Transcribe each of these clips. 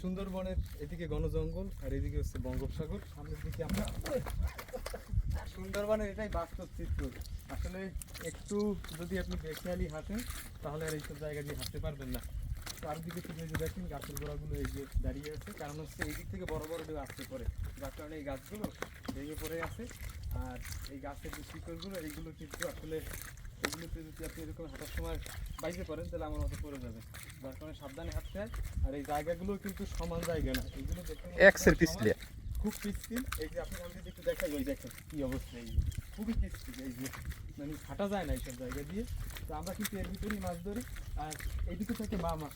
সুন্দরবনের এদিকে ঘন জঙ্গল আর এদিকে হচ্ছে বঙ্গোপসাগর। সামনের দিকে আমরা সুন্দরবনের এটাই বাস্তব চিত্র। আসলে একটু যদি আপনি বেখেয়ালি হাঁটেন, তাহলে আর এইসব জায়গা দিয়ে হাঁটতে পারবেন না। চারদিকে শুধু যে দেখেন, গাছের গোড়াগুলো এই যে দাঁড়িয়ে আছে। কারণ হচ্ছে এই দিক থেকে বড় বড় ঢেউ আসতে পারে। যার কারণে এই গাছগুলো ভেঙে পড়ে আছে। আর এই গাছের যে শিকড়গুলো, এইগুলো কিন্তু আসলে এগুলোতে যদি আপনি এরকম হাঁটার সময় বাইকে করেন তাহলে আমার মতো পড়ে যাবে। যার কারণে সাবধানে হাঁটতে হয়। আর এই জায়গাগুলো কিন্তু সমান জায়গা না। এগুলো হয় পিছলে খুব পিচ্ছিল এই যে আপনি অলরেডি একটু দেখাই ওই দেখেন কী অবস্থা এই খুবই পিচ্ছিল এই যে। মানে হাঁটা যায় না এইসব জায়গা দিয়ে। তো আমরা কিন্তু এর ভিতরেই মাছ ধরি। আর এইদিকে থাকে মা মামা।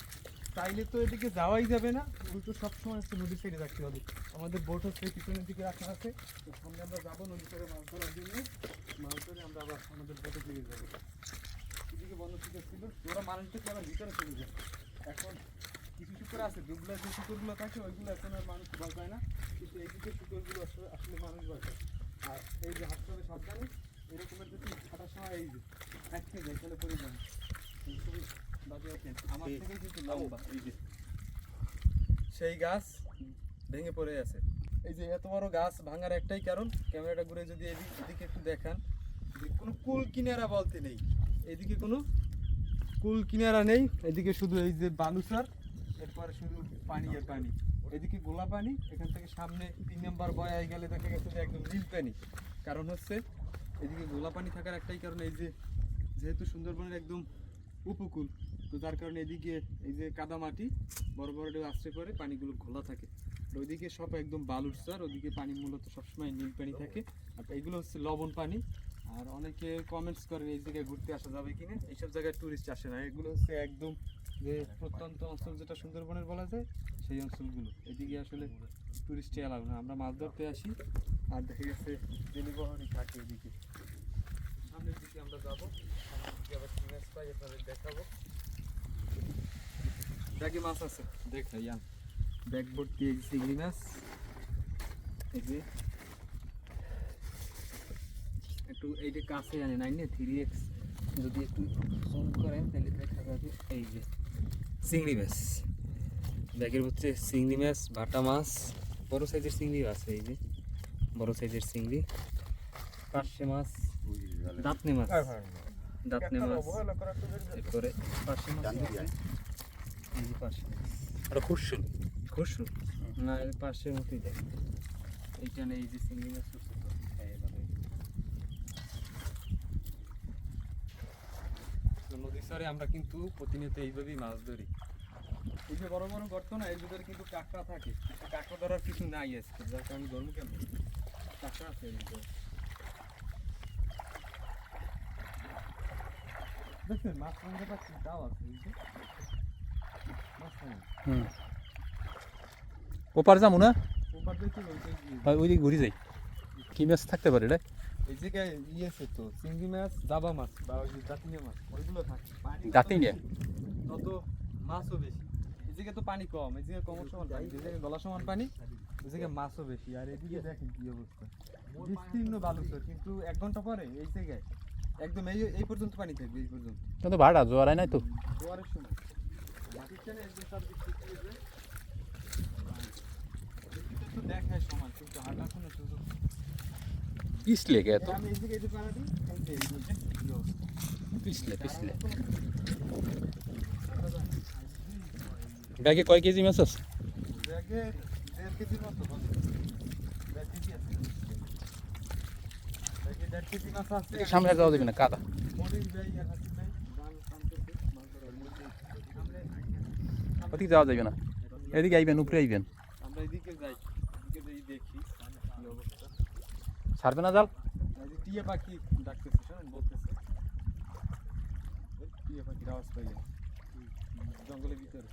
চাইলে তো এদিকে যাওয়াই যাবে না। উল্টো সবসময় হচ্ছে নদীর সাইডে রাখতে হবে। আমাদের বোট হচ্ছে পিছনের দিকে রাখা আছে। তো সামনে আমরা যাব নদী করে মাছ ধরার জন্য। মাছ ধরে আমরা আবার আমাদের বোটে ফিরে যাব। এদিকে বন্ধ সুযোগ ছিল। ওরা মানুষদের আবার ভিতরে চলে যায় এখন কিছু শুকর আছে দুগুলো যে শুকরগুলো থাকে, ওইগুলো এখন আর মানুষ ভয় পায় না। কিন্তু এইদিকে শুকরগুলো আসলে আসলে মানুষ ভয় পায় আর এই যে হবে সাবধানে। এরকমের যদি হাঁটার সময় এই যে আটকে যায়, তাহলে যায় খুবই আমার থেকে কিন্তু লম্বা। এই যে। সেই গাছ ভেঙে পড়ে আছে। এই যে এত বড় গাছ ভাঙার একটাই কারণ ক্যামেরাটা ঘুরে যদি এদিক একটু দেখান যে কোনো কুল কিনারা বলতে নেই এদিকে কোনো কুল কিনারা নেই এদিকে শুধু এই যে বালুসার এরপরে শুধু পানি আর পানি। এদিকে গোলা পানি এখান থেকে সামনে তিন নম্বর বয়ায় গেলে দেখা গেছে যে একদম নীল পানি। কারণ হচ্ছে এদিকে গোলা পানি থাকার একটাই কারণ এই যে যেহেতু সুন্দরবনের একদম উপকূল তো যার কারণে এদিকে এই যে কাদা মাটি, বড় বড় ঢেউ আসতে পারে পানিগুলো ঘোলা থাকে। ওইদিকে সব একদম বালুর স্যার ওদিকে পানি মূলত সবসময় নীল পানি থাকে। আর এইগুলো হচ্ছে লবণ পানি। আর অনেকে কমেন্টস করেন, এই জায়গায় ঘুরতে আসা যাবে কিনা? এইসব জায়গায় টুরিস্ট আসে না। এগুলো হচ্ছে একদম যে প্রত্যন্ত অঞ্চল যেটা সুন্দরবনের বলা যায়, সেই অঞ্চলগুলো। এদিকে আসলে টুরিস্টে এলাও না। আমরা মাছ ধরতে আসি। আর দেখা গেছে ডেলিভারি থাকে এদিকে। সামনের দিকে আমরা যাব। সামনের দিকে আবার দেখাবো। ব্যাগে মাছ আছে? দেখাই আন ব্যাগ ভর্তি এই যে চিংড়ি মাছ? এই যে। একটু এইটা কাছে আনে নাই না? থ্রি এক্স যদি একটু জুম করেন তাহলে দেখা যাবে এই যে চিংড়ি মাছ। ব্যাগের ভিতরে চিংড়ি মাছ বাটা মাছ বড় সাইজের চিংড়ি আছে এই যে। বড় সাইজের চিংড়ি। পার্শে মাছ দাঁতনে মাছ। দাঁতনে মাছ। এরপরে পার্শে মাছ এই যে আর না এর পাশের মতোই দেখ এইটা নেই এই যে চিংড়ি মাছ নদীর চরে আমরা কিন্তু প্রতিনিয়ত এইভাবেই মাছ ধরি। এই যে বড় বড় গর্ত না এর ভিতরে কিন্তু কাঁকড়া থাকে। কাঁকড়া ধরার কিছু নাই আজকে। যার কারণে ধর্ম কেন কাঁকড়া আছে এর ভিতরে। দেখছেন মাছ সঙ্গে পাচ্ছি তাও আছে সঙ্গে হুম। ওপার যাব না? ওই দিকে ঘুরে যাই। কি মাছ থাকতে পারে রে? এই জায়গায় ইয়ে আছে তো চিংড়ি মাছ জাবা মাছ বা ওই যে মাছ ওইগুলো থাকে। যত তত মাছও বেশি। এই জায়গায় তো পানি কম এই জায়গায় কম সমান পানি যে জায়গায় গলা সমান পানি জায়গায় মাছও বেশি। আর এদিকে দেখেন কি অবস্থা। বিস্তীর্ণ বালুচর কিন্তু এক ঘণ্টা পরে এই জায়গায়। একদম এই এই পর্যন্ত পানি থাকবে এই পর্যন্ত। কিন্তু ভাড়া জোয়ার হয় নাই তো। জোয়ারের সময়। পিছলে গে তো। পিছলে পিছলে ব্যাগে কয় কেজি মাছ আছে। সামনে যাওয়া যাবে না, কাদা মনির ভাই আর হাসিম ভাই জাল টানতেছে, মাছ ধরার জন্য। আমরা- ওদিকে যাওয়া যাবে না। এদিকে আইবেন উপরে আইবেন। আমরা এদিকে যাই এদিকে যাই দেখি অবস্থা। ছাড়বে না জাল? এই যে টিয়া পাখি ডাকতেছে শোনেন বলতেছে। ওই টিয়া পাখির আওয়াজ জঙ্গলের ভিতরে।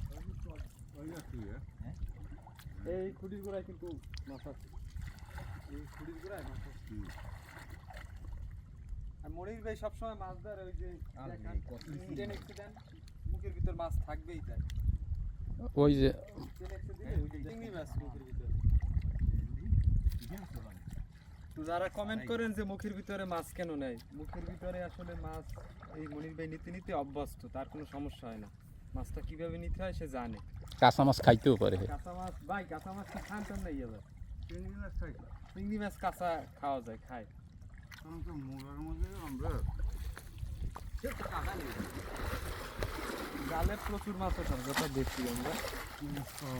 হ্যাঁ? এই খুঁটির গোড়ায় কিন্তু মাছ আছে। এই খুঁটির গোড়ায় মাছ আছে। আর মনির ভাই সবসময় মাছ ধরে ওই যে মুখের ভিতর মাছ থাকবেই তাই। ওই যে ইন্ডিয়ান accident, ওই যে চিংড়ি মাছ মুখের ভিতরে তো যারা কমেন্ট করেন যে মুখের ভিতরে মাছ কেন নেয় মুখের ভিতরে আসলে মাছ এই মনির ভাই নিতে নিতে অভ্যস্ত তার কোনো সমস্যা হয় না। মাছটা কীভাবে নিতে হয় সে জানে। কাঁচা মাছ খাইতেও পারে। কাঁচা মাছ ভাই কাঁচা মাছ কি খান টান নাই এবার চিংড়ি মাছ খাই। চিংড়ি মাছ কাঁচা খাওয়া যায় খায়। মুরার মধ্যে আমরা জালে প্রচুর মাছ ওঠার কথা দেখছি আমরা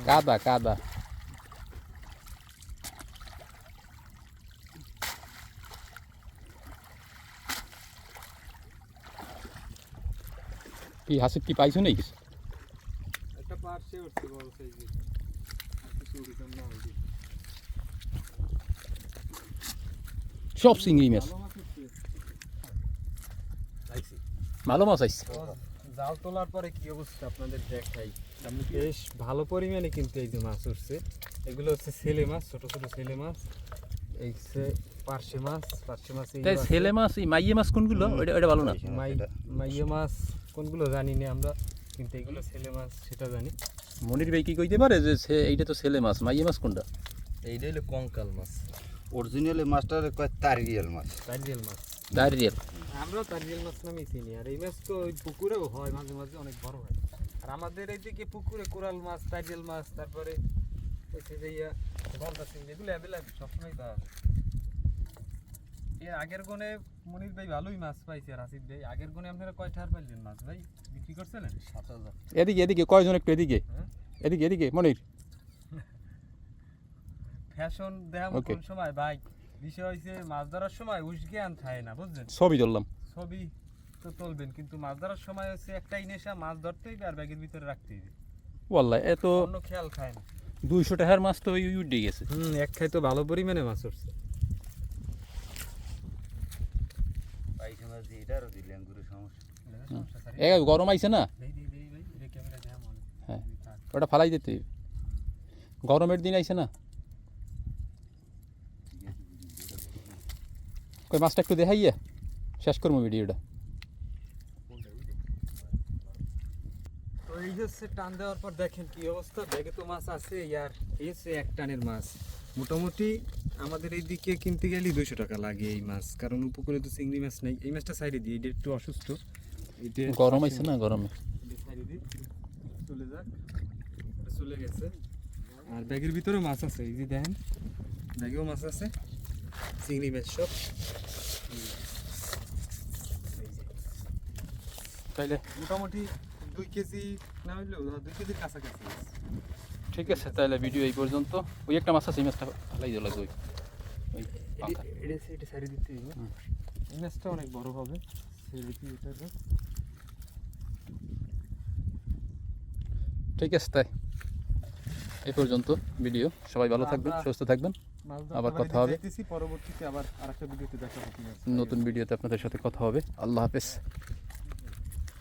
কাদা কাদা কি হাসিব কি পাইছো নাকি কিছু একটা পার্সে উঠছে বড় সাইজে আর কিছু উঠিতাম না উঠি সব চিংড়ি মাছ ভালো মাছ উঠছে ভালো মাছ আইছে জাল তোলার পরে কি অবস্থা আপনাদের দেখাই? বেশ ভালো পরিমাণে কিন্তু এই যে মাছ উঠছে। এগুলো হচ্ছে ছেলে মাছ ছোট ছোট ছেলে মাছ। এই হচ্ছে পার্শে মাছ পার্শে মাছ এই ছেলে মাছ এই মাইয়ে মাছ কোনগুলো? ওটা ওটা ভালো না? মাই মাইয়ে মাছ কোনগুলো জানি না আমরা কিন্তু এগুলো ছেলে মাছ সেটা জানি। মনির ভাই কি কইতে পারে যে সে- এইটা তো ছেলে মাছ মাইয়ে মাছ কোনটা? এইটা হলো কঙ্কাল মাছ। অরিজিনালি মাছটার কয় তারিয়াল মাছ। তারিয়াল মাছ। দাঁড়িয়ে আমরা তারিয়াল মাছ নামেই চিনি আর এই মাছ তো ওই পুকুরেও হয় মাঝে মাঝে অনেক বড় হয়। আর আমাদের এইদিকে পুকুরে কোরাল মাছ তারিয়াল মাছ তারপরে হচ্ছে যে ইয়া গলদা চিংড়ি এগুলো অ্যাভেলেবল সবসময় পাওয়া যায়। এর আগের গুণে মনির ভাই ভালোই মাছ পাইছে আর আসিফ ভাই। আগের গুণে আপনারা কয় ঠার পাইলেন মাছ ভাই? বিক্রি করছিলেন? সাত হাজার। এদিকে এদিকে কয়জন একটু এদিকে? হ্যাঁ? এদিকে এদিকে মনির। ফ্যাশন দেখাম কোন সময় ভাই। বিষয় হয়েছে মাছ ধরার সময় উস জ্ঞান থাকে না বুঝলেন সবই ধরলাম। ছবি তো তুলবেন কিন্তু মাছ ধরার সময় হচ্ছে একটাই নেশা মাছ ধরতেই হবে আর ব্যাগের ভিতরে রাখতে হবে ওয়াল্লাহ এত অন্য খেয়াল খায় না। দুইশো টাকার মাছ তো ওই উঠে গেছে। হুম এক খাই তো ভালো পরিমাণে মাছ উঠছে গরম আইছে না? হ্যাঁ। ওটা ফালাই দিতে। গরমের দিন আইছে না? কই মাছটা একটু দেখাইয়া? শেষ করব ভিডিওটা। তো এই হচ্ছে টান দেওয়ার পর দেখেন কি অবস্থা। ব্যাগে তো মাছ আছে এই হচ্ছে এক টানের মাছ। মোটামুটি আমাদের এই দিকে কিনতে গেলে দুশো টাকা লাগে এই মাছ। কারণ উপকূলে তো চিংড়ি মাছ নেই। এই মাছটা সাইডে দিই এটা একটু অসুস্থ। এটা গরম আইছে না গরমে? সাইডে দিই চলে যাক। চলে গেছে। আর ব্যাগের ভিতরে মাছ আছে এই যে দেখেন। ব্যাগেও মাছ আছে চিংড়ি মাছ সব। তাইলে? মোটামুটি দুই কেজি না হইলেও দুই কেজির কাছাকাছি ঠিক আছে তাহলে ভিডিও এই পর্যন্ত। ওই একটা মাছ আছে মাছটা ফালাই দিও লাগবে ওই। ওই এটা দিতে মাছটা অনেক বড় হবে ঠিক আছে তাই। এই পর্যন্ত ভিডিও সবাই ভালো থাকবেন সুস্থ থাকবেন। আবার কথা হবে। পরবর্তীতে আবার আরেকটা ভিডিওতে দেখা হবে। নতুন ভিডিওতে আপনাদের সাথে কথা হবে। আল্লাহ হাফেজ।